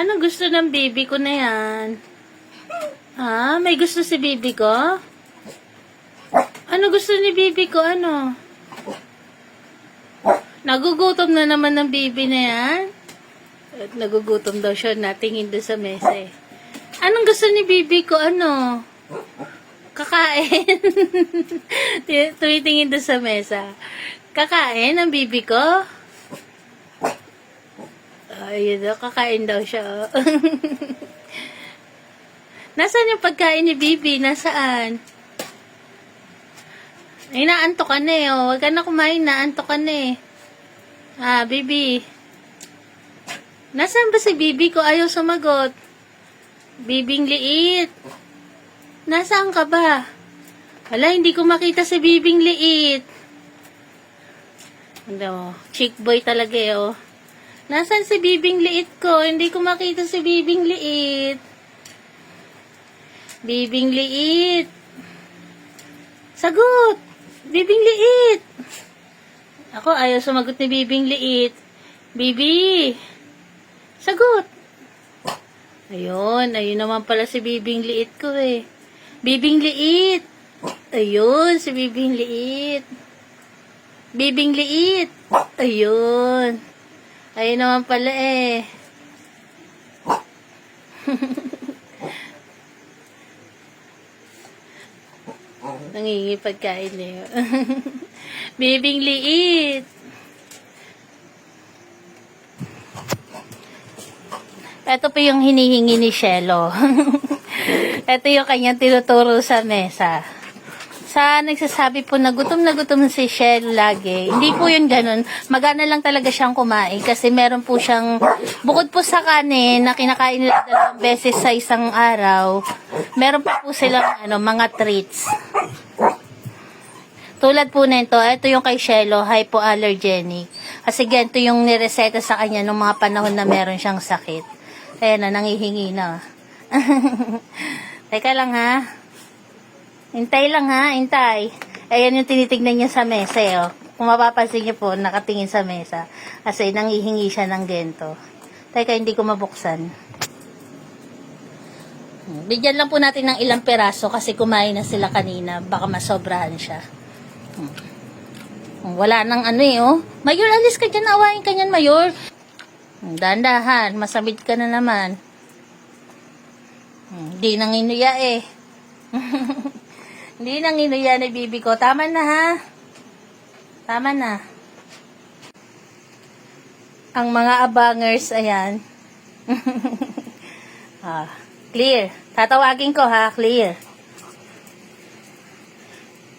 Ano gusto ng baby ko na yan? Ha? May gusto si baby ko? Ano gusto ni baby ko? Ano? Nagugutom na naman ng baby na yan? At nagugutom daw siya. Natingin doon sa mesa eh. Anong gusto ni baby ko? Ano? Kakain. Ti- Tumitingin doon sa mesa. Kakain ang baby ko? Ayun daw, kakain daw siya. Nasaan yung pagkain ni Bibi? Nasaan? Ay, naantok ka na eh. Oh. Huwag ka na kumain, naantok ka na eh. Ah, Bibi. Nasaan ba si Bibi ko? Ayaw sumagot. Bibing liit. Nasaan ka ba? Wala, hindi ko makita si Bibing liit. Ano, chick boy talaga eh, oh. Nasaan si Bibing liit ko? Hindi ko makita si Bibing liit. Bibing liit. Sagot! Bibing liit. Ako, ayaw sumagot ni Bibing liit. Bibi! Sagot! Ayun, ayun naman pala si Bibing liit ko eh. Bibing liit! Ayun, si Bibing liit. Bibing liit! Ayun. Ayun naman pala eh. Nangingi pagkain niyo. Bibing liit. Ito pa yung hinihingi ni Shelo. Ito yung kanyang tinuturo sa mesa. Sa nagsasabi po na gutom na gutom si Shell lagi. Hindi po yun ganun. Magana lang talaga siyang kumain kasi meron po siyang, bukod po sa kanin na kinakain nila dalawang beses sa isang araw, meron pa po silang ano, mga treats. Tulad po nito, ito yung kay Shelo, hypoallergenic. Kasi ganito yung nireseta sa kanya nung mga panahon na meron siyang sakit. Ayan na, nangihingi na. Teka lang ha. Hintay lang ha, hintay. Ayan yung tinitignan niya sa mesa eh, oh. Kung mapapansin niyo po, nakatingin sa mesa. Kasi nangihingi siya ng gento. Teka, hindi ko mabuksan. Hmm, Bigyan lang po natin ng ilang peraso kasi kumain na sila kanina. Baka masobrahan siya. Hmm. Wala nang ano eh, oh. Mayor, alis ka dyan. Awayin ka niyan, Mayor. Hmm, Dahan-dahan. Masamid ka na naman. Hmm, Di nang inuya eh. Hindi nang inuya ni bibi ko. Tama na ha. Tama na. Ang mga abangers, ayan. ah, clear. Tatawagin ko ha, clear.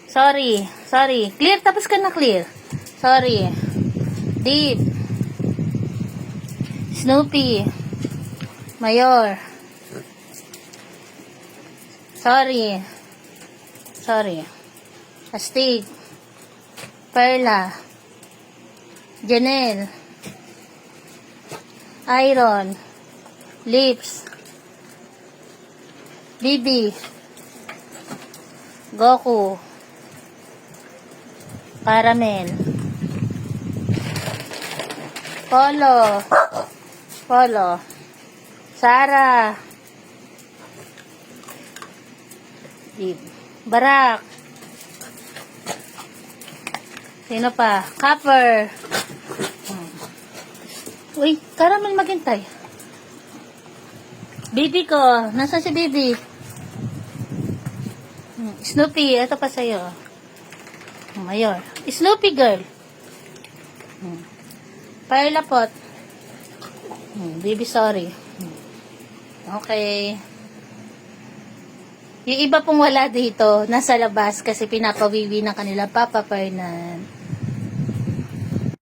Sorry, sorry. Clear, tapos ka na clear. Sorry. Deep. Snoopy. Mayor. Sorry. Sorry. Astig. Perla. Janelle. Iron. Lips. Bibi. Goku. Caramel. Polo. Polo. Sarah. Di- Barak. Sino pa? Copper. Hmm. Uy, caramel maghintay. Baby ko. Nasaan si baby? Hmm, Snoopy, ito pa sa'yo. Hmm, Mayor. Snoopy girl. Hmm. Pailapot. Hmm, baby, sorry. Hmm. Okay. Yung iba pong wala dito, nasa labas kasi pinapawiwi ng kanila Papa Fernan.